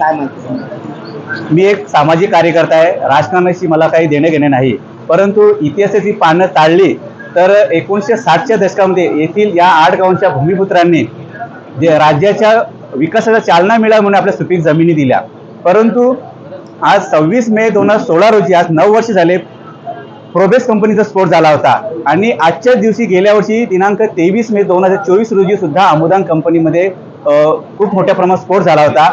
काय माहिती मी एक सामाजिक कार्यकर्ता आहे. राजकारणाशी मला काही देणे घेणे नाही. परंतु इतिहासाची पानं ताळली तर एकोणीसशे साठच्या दशकामध्ये येथील या आठ गावांच्या भूमिपुत्रांनी जे राज्याच्या विकासाला चालना मिळावी म्हणून आपल्या सुपीक जमिनी दिल्या. परंतु आज सव्वीस मे दोन हजार सोळा रोजी आज नऊ वर्ष झाले प्रोबेस कंपनीचा स्फोट झाला होता. आणि आजच्याच दिवशी गेल्या वर्षी दिनांक तेवीस मे दोन हजार चोवीस रोजी सुद्धा अमुदान कंपनीमध्ये खूप मोठ्या प्रमाणात स्फोट झाला होता.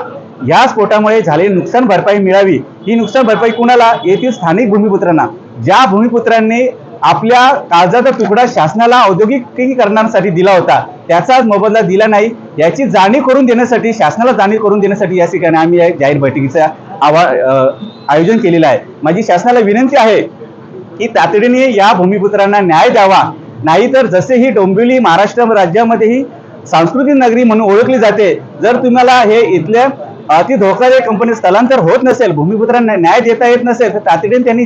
या स्फोटामुळे झालेली नुकसान भरपाई मिळावी. ही नुकसान भरपाई कुणाला? येथील स्थानिक भूमिपुत्रांना. ज्या भूमिपुत्रांनी आपल्या काळजाचा तुकडा शासनाला औद्योगिकीकरणासाठी दिला होता त्याचा मोबदला दिला नाही. याची जाणीव करून देण्यासाठी शासनाला जाणीव करून देण्यासाठी या ठिकाणी आम्ही या जाहीर बैठकीचा आवा आयोजन केलेलं आहे. माझी शासनाला विनंती आहे की तातडीने या भूमिपुत्रांना न्याय द्यावा. नाहीतर जसे ही डोंबिवली महाराष्ट्र राज्यामध्येही सांस्कृतिक नगरी म्हणून ओळखली जाते जर तुम्हाला हे इथल्या अति धोकादायक कंपनी स्थलांतर होत नसेल भूमिपुत्रांना न्याय देता येत नसेल तर तातडीने त्यांनी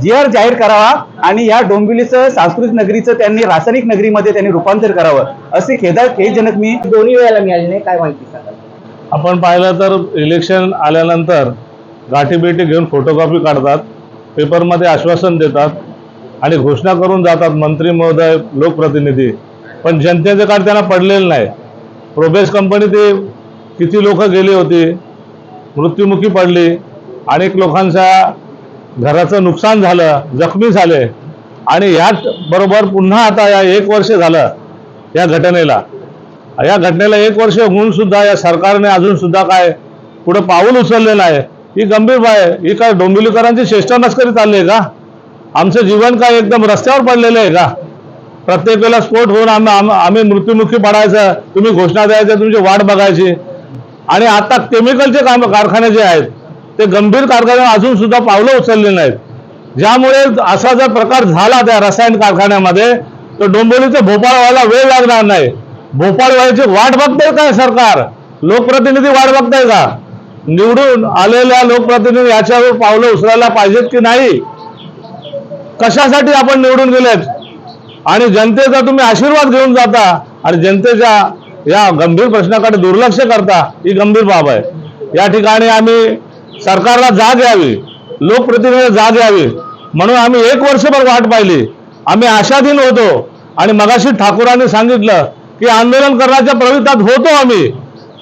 जी आर जाहीर करावा आणि या डोंबिवलीचं सांस्कृतिक नगरीचं त्यांनी रासायनिक नगरीमध्ये त्यांनी रूपांतर करावं असे खेदा खेदजनक मी दोन्ही वेळेला मिळाली नाही काय माहिती सांगा आपण पाहिलं तर इलेक्शन आल्यानंतर गाठीभेटी घेऊन फोटोकॉपी काढतात पेपरमध्ये आश्वासन देतात आणि घोषणा करून जातात मंत्री महोदय लोकप्रतिनिधी. पण जनतेचे कार्ड त्यांना पडलेलं नाही. प्रोबेस कंपनी ते किती लोक गेली होती? मृत्युमुखी पडली. अनेक लोकांच्या घराचं नुकसान झालं जखमी झाले. आणि याच बरोबर पुन्हा आता या एक वर्ष झालं या घटनेला. या घटनेला एक वर्ष होऊन सुद्धा या सरकारने अजून सुद्धा काय पुढे पाऊल उचललेलं आहे ही गंभीर बाय आहे. ही काय डोंबिवलीकरांची चेष्टा मस्करी चालली आहे का? आमचं जीवन काय एकदम रस्त्यावर पडलेलं आहे का? प्रत्येक वेळेला स्फोट होऊन आम्ही आम्ही मृत्युमुखी पडायचं तुम्ही घोषणा द्यायच्या तुमची वाट बघायची. आणि आता केमिकलचे काम कारखाने जे आहेत ते गंभीर कारखाने अजून सुद्धा पावलं उचलले नाहीत. ज्यामुळे असा जर प्रकार झाला त्या रसायन कारखान्यामध्ये तर डोंबिवलीचे भोपाळ व्हायला वेळ लागणार नाही. भोपाळ व्हायची वाट बघतंय काय सरकार? लोकप्रतिनिधी वाट बघताय का? निवडून आलेल्या लोकप्रतिनिधी याच्यावर पावलं उचलायला पाहिजेत की नाही? कशासाठी आपण निवडून गेलेत? आणि जनतेचा तुम्ही आशीर्वाद घेऊन जाता आणि जनतेच्या या गंभीर प्रश्नाकडे दुर्लक्ष करता ही गंभीर बाब आहे. या ठिकाणी आम्ही सरकारला जाग यावी लोकप्रतिनिधीला जाग यावी म्हणून आम्ही एक वर्षभर वाट पाहिली. आम्ही आशाधीन होतो आणि मगाशी ठाकूरांनी सांगितलं की आंदोलन करण्याच्या प्रवृत्तात होतो आम्ही.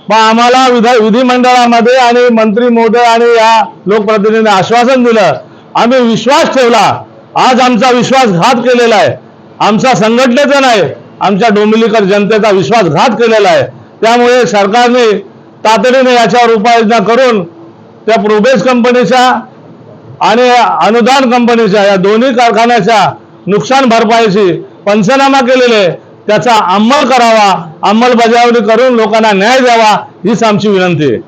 पण आम्हाला विधा विधिमंडळामध्ये आणि मंत्री महोदय आणि या लोकप्रतिनिधींनी आश्वासन दिलं. आम्ही विश्वास ठेवला. आज आमचा विश्वासघात केलेला आहे. आमचा संघटनेचा नाही. आमच्या डोंबिवलीकर जनतेचा विश्वासघात केलेला आहे. त्यामुळे सरकारने तातडीने याच्यावर उपाययोजना करून त्या प्रोबेस कंपनीच्या आणि अनुदान कंपनीच्या या दोन्ही कारखान्याच्या नुकसान भरपाईशी पंचनामा केलेले त्याचा अंमल करावा अंमलबजावणी करून लोकांना न्याय द्यावा हीच आमची विनंती आहे.